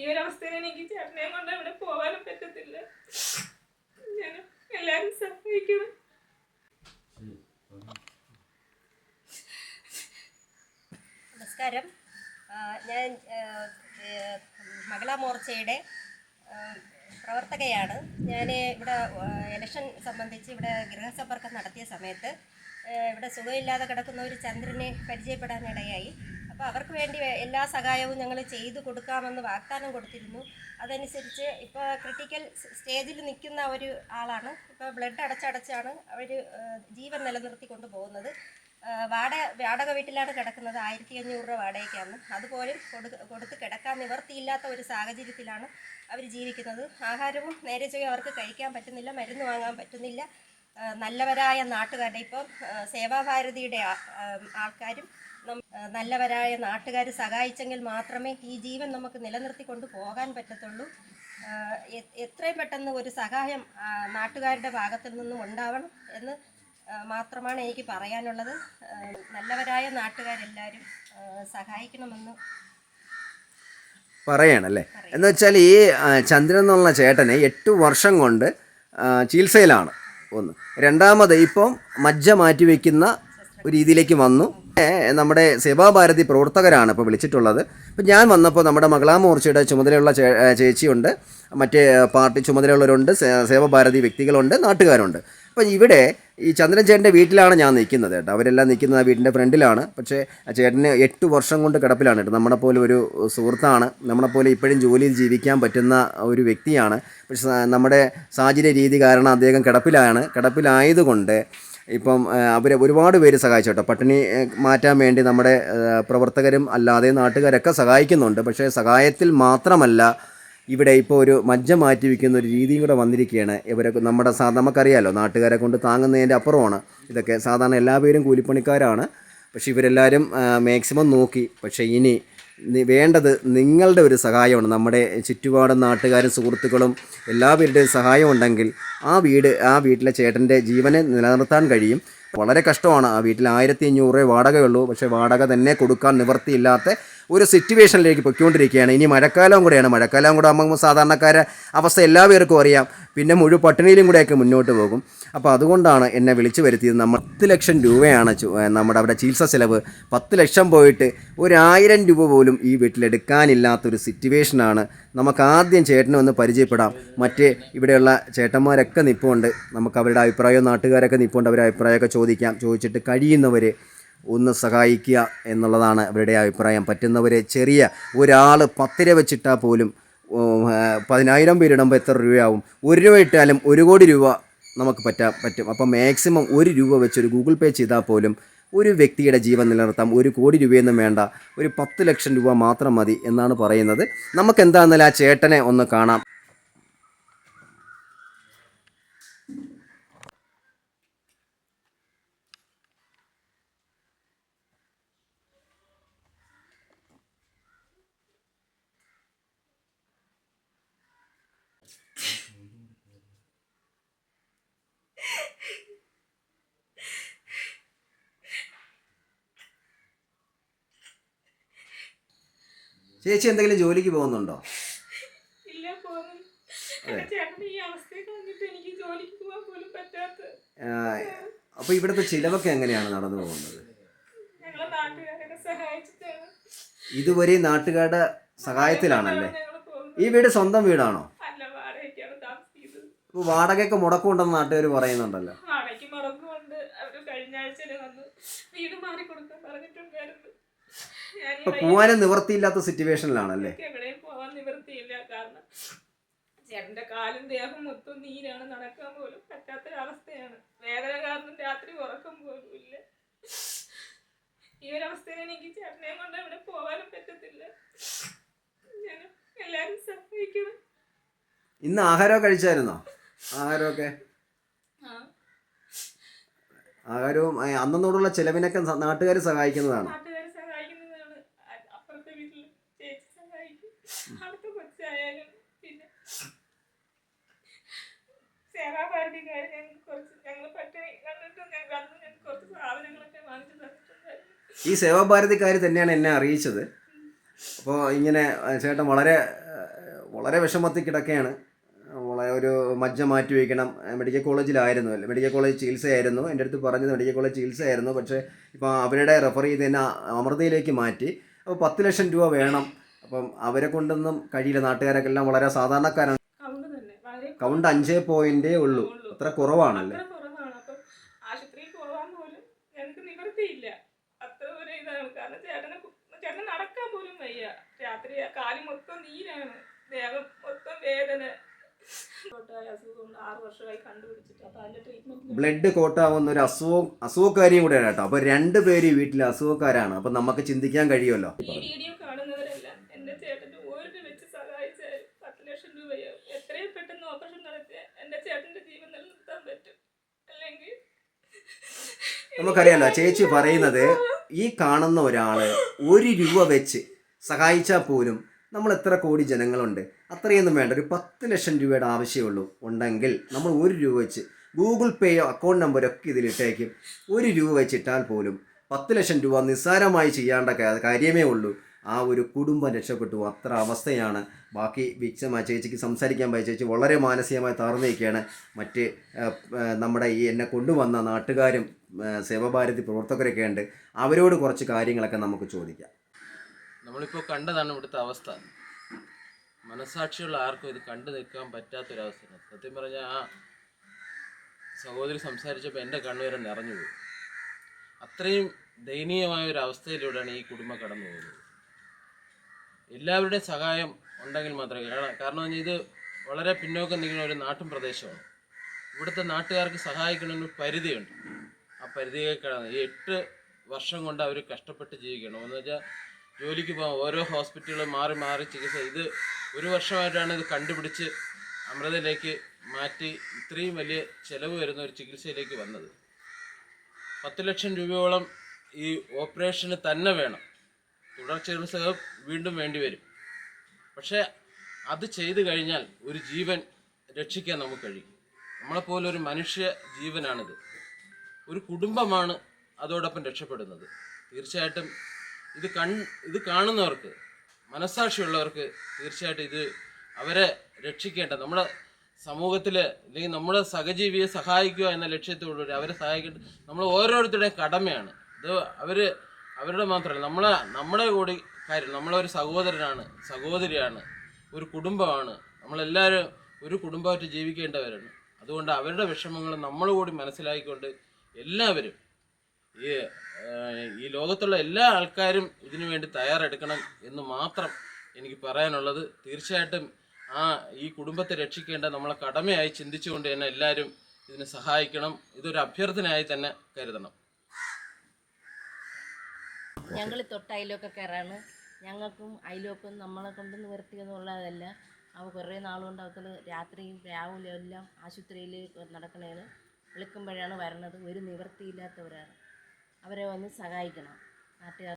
ഈ ഒരു അവസ്ഥയിൽ എനിക്ക് ചേട്ടനെ കൊണ്ട് അവിടെ പോകാനും പറ്റത്തില്ല. ഞാൻ എല്ലാരും സഹായിക്കണം നമസ്കാരം. ഞാൻ മകള മോർച്ചയുടെ പ്രവർത്തകയാണ്. ഞാൻ ഇവിടെ ഇലക്ഷൻ സംബന്ധിച്ച് ഇവിടെ ഗൃഹസമ്പർക്കം നടത്തിയ സമയത്ത് ഇവിടെ സുഖമില്ലാതെ കിടക്കുന്ന ഒരു ചന്ദ്രനെ പരിചയപ്പെടാനിടയായി. അപ്പോൾ അവർക്ക് വേണ്ടി എല്ലാ സഹായവും ഞങ്ങൾ ചെയ്തു കൊടുക്കാമെന്ന് വാഗ്ദാനം കൊടുത്തിരുന്നു. അതനുസരിച്ച് ഇപ്പോൾ ക്രിട്ടിക്കൽ സ്റ്റേജിൽ നിൽക്കുന്ന ഒരു ആളാണ്. ഇപ്പോൾ ബ്ലഡ് അടച്ചടച്ചാണ് അവർ ജീവൻ നിലനിർത്തിക്കൊണ്ട് പോകുന്നത്. വാട വാടക വീട്ടിലാണ് കിടക്കുന്നത്. ആയിരത്തി അഞ്ഞൂറ് രൂപ വാടകയ്ക്കാണ്. അതുപോലും കൊടു കൊടുത്ത് കിടക്കാൻ നിവർത്തിയില്ലാത്ത ഒരു സാഹചര്യത്തിലാണ് അവർ ജീവിക്കുന്നത്. ആഹാരവും നേരെ ചെയ്യും അവർക്ക് കഴിക്കാൻ പറ്റുന്നില്ല മരുന്ന് വാങ്ങാൻ പറ്റുന്നില്ല. നല്ലവരായ നാട്ടുകാരുടെ ഇപ്പം സേവാഭാരതിയുടെ ആൾക്കാരും നല്ലവരായ നാട്ടുകാർ സഹായിച്ചെങ്കിൽ മാത്രമേ ഈ ജീവൻ നമുക്ക് നിലനിർത്തിക്കൊണ്ട് പോകാൻ പറ്റത്തുള്ളൂ. എത്രയും പെട്ടെന്ന് ഒരു സഹായം നാട്ടുകാരുടെ ഭാഗത്തിൽ നിന്നും ഉണ്ടാവണം എന്ന് മാത്രമാണ് എനിക്ക് പറയാനുള്ളത്. നല്ലവരായ നാട്ടുകാരെല്ലാവരും സഹായിക്കണമെന്ന് പറയണല്ലേ? എന്ന് വെച്ചാൽ ഈ ചന്ദ്രൻ എന്നുള്ള ചേട്ടനെ എട്ട് വർഷം കൊണ്ട് ചികിത്സയിലാണ് ഒന്ന്. രണ്ടാമത് ഇപ്പം മജ്ജ മാറ്റിവെക്കുന്ന ഒരു രീതിയിലേക്ക് വന്നു. നമ്മുടെ സേവാഭാരതി പ്രവർത്തകരാണ് ഇപ്പോൾ വിളിച്ചിട്ടുള്ളത്. ഇപ്പം ഞാൻ വന്നപ്പോൾ നമ്മുടെ മകളാ മോർച്ചയുടെ ചുമതലയുള്ള ചേച്ചിയുണ്ട്. മറ്റേ പാർട്ടി ചുമതലയുള്ളവരുണ്ട്. സേവാഭാരതി വ്യക്തികളുണ്ട് നാട്ടുകാരുണ്ട്. അപ്പം ഇവിടെ ഈ ചന്ദ്രൻ ചേട്ടന്റെ വീട്ടിലാണ് ഞാൻ നിൽക്കുന്നത് കേട്ടോ. അവരെല്ലാം നിൽക്കുന്നത് ആ വീടിന്റെ ഫ്രണ്ടിലാണ്. പക്ഷേ ചേട്ടന് എട്ട് വർഷം കൊണ്ട് കിടപ്പിലാണ് കേട്ടോ. നമ്മളെ പോലെ ഒരു സുഹൃത്താണ്. നമ്മളെ പോലെ ഇപ്പോഴും ജോലിയിൽ ജീവിക്കാൻ പറ്റുന്ന ഒരു വ്യക്തിയാണ്. പക്ഷേ നമ്മുടെ സാഹചര്യ രീതി കാരണം അദ്ദേഹം കിടപ്പിലാണ്. കിടപ്പിലായതുകൊണ്ട് ഇപ്പം അവർ ഒരുപാട് പേര് സഹായിച്ചു കേട്ടോ. പട്ടിണി മാറ്റാൻ വേണ്ടി നമ്മുടെ പ്രവർത്തകരും അല്ലാതെ നാട്ടുകാരൊക്കെ സഹായിക്കുന്നുണ്ട്. പക്ഷേ സഹായത്തിൽ മാത്രമല്ല ഇവിടെ ഇപ്പോൾ ഒരു മജ്ജ മാറ്റി വയ്ക്കുന്ന ഒരു രീതിയും കൂടെ വന്നിരിക്കുകയാണ്. ഇവരൊക്കെ നമ്മുടെ സാ നമുക്കറിയാലോ നാട്ടുകാരെ കൊണ്ട് താങ്ങുന്നതിന്റെ അപ്പുറമാണ്. ഇതൊക്കെ സാധാരണ എല്ലാ പേരും കൂലിപ്പണിക്കാരാണ്. പക്ഷേ ഇവരെല്ലാവരും മാക്സിമം നോക്കി. പക്ഷേ ഇനി വേണ്ടത് നിങ്ങളുടെ ഒരു സഹായമാണ്. നമ്മുടെ ചുറ്റുപാടും നാട്ടുകാരും സുഹൃത്തുക്കളും എല്ലാവരുടെയും സഹായം ഉണ്ടെങ്കിൽ ആ വീട് ആ വീട്ടിലെ ചേട്ടന്റെ ജീവനെ നിലനിർത്താൻ കഴിയും. വളരെ കഷ്ടമാണ് ആ വീട്ടിൽ ആയിരത്തി അഞ്ഞൂറ് വാടകയുള്ളൂ. പക്ഷേ വാടക തന്നെ കൊടുക്കാൻ നിവർത്തിയില്ലാത്ത ഒരു സിറ്റുവേഷനിലേക്ക് പൊയ്ക്കൊണ്ടിരിക്കുകയാണ്. ഇനി മഴക്കാലവും കൂടെയാണ്. മഴക്കാലം കൂടെ ആകുമ്പോൾ സാധാരണക്കാരെ അവസ്ഥ എല്ലാവർക്കും അറിയാം. പിന്നെ മുഴുവൻ പട്ടിണിയിലും കൂടെയൊക്കെ മുന്നോട്ട് പോകും. അപ്പോൾ അതുകൊണ്ടാണ് എന്നെ വിളിച്ചു വരുത്തിയത്. നമ്മൾ പത്ത് ലക്ഷം രൂപയാണ് നമ്മുടെ അവിടെ ചികിത്സ ചിലവ്. പത്ത് ലക്ഷം പോയിട്ട് ഒരായിരം രൂപ പോലും ഈ വീട്ടിലെടുക്കാനില്ലാത്തൊരു സിറ്റുവേഷനാണ് നമുക്ക് ആദ്യം ചേട്ടനെ ഒന്ന് പരിചയപ്പെടാം. മറ്റേ ഇവിടെയുള്ള ചേട്ടന്മാരൊക്കെ നിൽപ്പുണ്ട് നമുക്ക് അവരുടെ അഭിപ്രായവും നാട്ടുകാരൊക്കെ നിൽപ്പുണ്ട് അവരുടെ അഭിപ്രായമൊക്കെ ചോദിക്കാം. ചോദിച്ചിട്ട് കഴിയുന്നവർ ഒന്ന് സഹായിക്കുക എന്നുള്ളതാണ് ഇവരുടെ അഭിപ്രായം. പറ്റുന്നവരെ ചെറിയ ഒരാൾ പത്ത് രൂപ വെച്ചിട്ടാൽ പോലും പതിനായിരം പേരിടുമ്പോൾ എത്ര രൂപയാവും? ഒരു രൂപ ഇട്ടാലും ഒരു കോടി രൂപ നമുക്ക് പറ്റാൻ പറ്റും. അപ്പോൾ മാക്സിമം ഒരു രൂപ വെച്ച് ഒരു ഗൂഗിൾ പേ ചെയ്താൽ പോലും ഒരു വ്യക്തിയുടെ ജീവൻ നിലനിർത്താം. ഒരു കോടി രൂപയൊന്നും വേണ്ട. ഒരു പത്ത് ലക്ഷം രൂപ മാത്രം മതി എന്നാണ് പറയുന്നത്. നമുക്ക് എന്താണെന്നാൽ ആ ചേട്ടനെ ഒന്ന് കാണാം. ചേച്ചി എന്തെങ്കിലും ജോലിക്ക് പോകുന്നുണ്ടോ? അപ്പൊ ഇവിടുത്തെ ചിലവൊക്കെ എങ്ങനെയാണ് നടന്നു പോകുന്നത്? ഇതുവരെ നാട്ടുകാരുടെ സഹായത്തിലാണല്ലേ? ഈ വീട് സ്വന്തം വീടാണോ നല്ല വാടകയ്ക്കാണ് താമസിക്കുന്നത് ഇപ്പോൾ വാടകയൊക്കെ മുടക്കമുണ്ടെന്ന് നാട്ടുകാർ പറയുന്നുണ്ടല്ലോ. വാടകയ്ക്ക് മുടക്കുകൊണ്ട് അവർ കഴിഞ്ഞ ആഴ്ചയിൽ വന്ന്. വീട് മാറി കൊടുക്കാൻ പറഞ്ഞിട്ടുണ്ടായിരുന്നു. ഞാൻ ഈ ഇപ്പൊ പോവാനും നിവൃത്തിയില്ലാത്ത സിറ്റുവേഷനിലാണല്ലേ? എനിക്ക് എവിടെയും പോവാൻ നിവൃത്തിയില്ല കാരണം ചേട്ടന്റെ കാലും ദേഹം മൊത്തം നീരാണ്. നടക്കാൻ പോലും പറ്റാത്തൊരവസ്ഥയാണ്. വേദന കാരണം രാത്രി ഉറക്കം പോലും ഇല്ല. ഈ ഒരു അവസ്ഥയിൽ എനിക്ക് ചേട്ടനെ കൊണ്ട് അവിടെ പോവാനും പറ്റത്തില്ല. ഞാൻ എല്ലാരും സഹായിക്കണം. ഇന്ന് ആഹാരമൊക്കെ കഴിച്ചായിരുന്നോ? ആഹാരമൊക്കെ? ആഹാരവും അന്നോടുള്ള ചെലവിനൊക്കെ നാട്ടുകാർ സഹായിക്കുന്നതാണ്. ഈ സേവാഭാരതിക്കാർ തന്നെയാണ് എന്നെ അറിയിച്ചത്. അപ്പോൾ ഇങ്ങനെ ചേട്ടൻ വളരെ വളരെ വിഷമത്തിൽ കിടക്കുകയാണ് വളരെ ഒരു മജ്ജ മാറ്റി വയ്ക്കണം. മെഡിക്കൽ കോളേജിലായിരുന്നു. അല്ലേ മെഡിക്കൽ കോളേജ് ചികിത്സയായിരുന്നു. എന്റെ അടുത്ത് പറഞ്ഞത് മെഡിക്കൽ കോളേജ് ചികിത്സയായിരുന്നു. പക്ഷേ ഇപ്പോൾ അവരുടെ റെഫർ ചെയ്ത് തന്നെ അമൃതയിലേക്ക് മാറ്റി. അപ്പോൾ പത്ത് ലക്ഷം രൂപ വേണം. അപ്പം അവരെ കൊണ്ടൊന്നും കഴിയില്ല. നാട്ടുകാരൊക്കെ എല്ലാം വളരെ സാധാരണക്കാരാണ്. കൗണ്ട് അഞ്ചേ പോയിന്റേ ഉള്ളൂ. അത്ര കുറവാണല്ലേ അത്ര കുറവാണ് അപ്പം ആശുപത്രിയിൽ പോകാൻ പോലും ഞങ്ങൾക്ക് നിവൃത്തിയില്ല അത്ര ഒരു ഇതാണ് കാരണം ചേട്ടനെ കു- ചേട്ടന് നടക്കാൻ പോലും വയ്യ രാത്രി കാൽ മൊത്തം നീരാണ് ദേഹം മൊത്തം വേദന തൊട്ടായ അസുഖം കൊണ്ട് ആറ് വർഷമായി കണ്ടുപിടിച്ചിട്ട് അപ്പൊ അതിന്റെ ട്രീറ്റ്മെന്റ് ബ്ലഡ് കോട്ടാവുന്ന ഒരു അസുഖം അസുഖക്കാരിയും കൂടെയാണ് കേട്ടോ. അപ്പൊ രണ്ട് പേര് ഈ വീട്ടിൽ അസുഖക്കാരാണ്. അപ്പൊ നമുക്ക് ചിന്തിക്കാൻ കഴിയുമല്ലോ. നമുക്കറിയാലോ ചേച്ചി പറയുന്നത് ഈ കാണുന്ന ഒരാൾ ഒരു രൂപ വെച്ച് സഹായിച്ചാൽ പോലും നമ്മൾ എത്ര കോടി ജനങ്ങളുണ്ട് അത്രയൊന്നും വേണ്ട. ഒരു പത്ത് ലക്ഷം രൂപയുടെ ആവശ്യമുള്ളൂ ഉണ്ടെങ്കിൽ നമ്മൾ ഒരു രൂപ വെച്ച് ഗൂഗിൾ പേയോ അക്കൗണ്ട് നമ്പരൊക്കെ ഇതിലിട്ടേക്കും ഒരു രൂപ വെച്ചിട്ടാൽ പോലും പത്ത് ലക്ഷം രൂപ നിസ്സാരമായി ചെയ്യേണ്ട കാര്യമേ ഉള്ളൂ. ആ ഒരു കുടുംബം രക്ഷപ്പെട്ടു. അത്ര അവസ്ഥയാണ്. ബാക്കി വിക്സമായ ചേച്ചിക്ക് സംസാരിക്കാൻ പോയ ചേച്ചി വളരെ മാനസികമായി തകർന്നിരിക്കുകയാണ് മറ്റ് നമ്മുടെ ഈ എന്നെ കൊണ്ടുവന്ന നാട്ടുകാരും സേവാഭാരതി പ്രവർത്തകരൊക്കെ ഉണ്ട്. അവരോട് കുറച്ച് കാര്യങ്ങളൊക്കെ നമുക്ക് ചോദിക്കാം. നമ്മളിപ്പോൾ കണ്ടതാണ് ഇവിടുത്തെ അവസ്ഥ. മനസാക്ഷിയുള്ള ആർക്കും ഇത് കണ്ടു നിൽക്കാൻ പറ്റാത്തൊരവസ്ഥയാണ്. സത്യം പറഞ്ഞാൽ ആ സഹോദരി സംസാരിച്ചപ്പോൾ എന്റെ കണ്ണുവരെ നിറഞ്ഞു പോയി. അത്രയും ദയനീയമായ ഒരു അവസ്ഥയിലൂടെയാണ് ഈ കുടുംബം കടന്നു പോകുന്നത്. എല്ലാവരുടെയും സഹായം ഉണ്ടെങ്കിൽ മാത്രമേ കാരണം പറഞ്ഞാൽ ഇത് വളരെ പിന്നോക്കം നിൽക്കുന്ന ഒരു നാട്ടും പ്രദേശമാണ്. ഇവിടുത്തെ നാട്ടുകാർക്ക് സഹായിക്കണമെന്ന് പരിധിയുണ്ട്. ആ പരിധിയെ ഈ എട്ട് വർഷം കൊണ്ട് അവർ കഷ്ടപ്പെട്ട് ജീവിക്കണം. എന്ന് വെച്ചാൽ ജോലിക്ക് പോകാം. ഓരോ ഹോസ്പിറ്റലുകൾ മാറി മാറി ചികിത്സ. ഇത് ഒരു വർഷമായിട്ടാണ് ഇത് കണ്ടുപിടിച്ച് അമൃതയിലേക്ക് മാറ്റി ഇത്രയും വലിയ ചിലവ് വരുന്ന ഒരു ചികിത്സയിലേക്ക് വന്നത്. പത്ത് ലക്ഷം രൂപയോളം ഈ ഓപ്പറേഷന് തന്നെ വേണം. തുടർ ചികിത്സകൾ വീണ്ടും വേണ്ടി വരും. പക്ഷേ അത് ചെയ്തു കഴിഞ്ഞാൽ ഒരു ജീവൻ രക്ഷിക്കാൻ നമുക്ക് കഴിയും. നമ്മളെപ്പോലെ ഒരു മനുഷ്യ ജീവനാണിത്. ഒരു കുടുംബമാണ് അതോടൊപ്പം രക്ഷപ്പെടുന്നത്. തീർച്ചയായിട്ടും ഇത് കൺ ഇത് കാണുന്നവർക്ക് മനസ്സാക്ഷിയുള്ളവർക്ക് തീർച്ചയായിട്ടും ഇത് അവരെ രക്ഷിക്കേണ്ട. നമ്മുടെ സമൂഹത്തിൽ അല്ലെങ്കിൽ നമ്മുടെ സഹജീവിയെ സഹായിക്കുക എന്ന ലക്ഷ്യത്തോടുകൂടി അവരെ സഹായിക്കേണ്ട. നമ്മൾ ഓരോരുത്തരുടെയും കടമയാണ്. ഇത് അവർ അവരുടെ മാത്രമല്ല. നമ്മളെ നമ്മുടെ കൂടി കാര്യം നമ്മളൊരു സഹോദരനാണ് സഹോദരിയാണ് ഒരു കുടുംബമാണ്. നമ്മളെല്ലാവരും ഒരു കുടുംബമായിട്ട് ജീവിക്കേണ്ടവരാണ്. അതുകൊണ്ട് അവരുടെ വിഷമങ്ങൾ നമ്മൾ കൂടി മനസ്സിലാക്കിക്കൊണ്ട് എല്ലാവരും ഈ ഈ ലോകത്തുള്ള എല്ലാ ആൾക്കാരും ഇതിനു വേണ്ടി തയ്യാറെടുക്കണം എന്ന് മാത്രം എനിക്ക് പറയാനുള്ളത്. തീർച്ചയായിട്ടും ആ ഈ കുടുംബത്തെ രക്ഷിക്കേണ്ട നമ്മളെ കടമയായി ചിന്തിച്ചുകൊണ്ട് തന്നെ എല്ലാവരും ഇതിനെ സഹായിക്കണം. ഇതൊരു അഭ്യർത്ഥനയായി തന്നെ കരുതണം. ഞങ്ങൾ തൊട്ട് അയലോക്കക്കാരാണ് ഞങ്ങൾക്കും അയലോക്കും നമ്മളെ കൊണ്ട് നിവർത്തിയെന്നുള്ളതല്ല അവ കുറേ നാളുകൊണ്ട് അവർക്ക് രാത്രിയും രാവിലെ എല്ലാം ആശുപത്രിയിൽ നടക്കണേന് വിളിക്കുമ്പോഴാണ് വരണത്. ഒരു നിവൃത്തിയില്ലാത്തവരാണ് അവരെ വന്ന് സഹായിക്കണം. നാട്ടുകാർ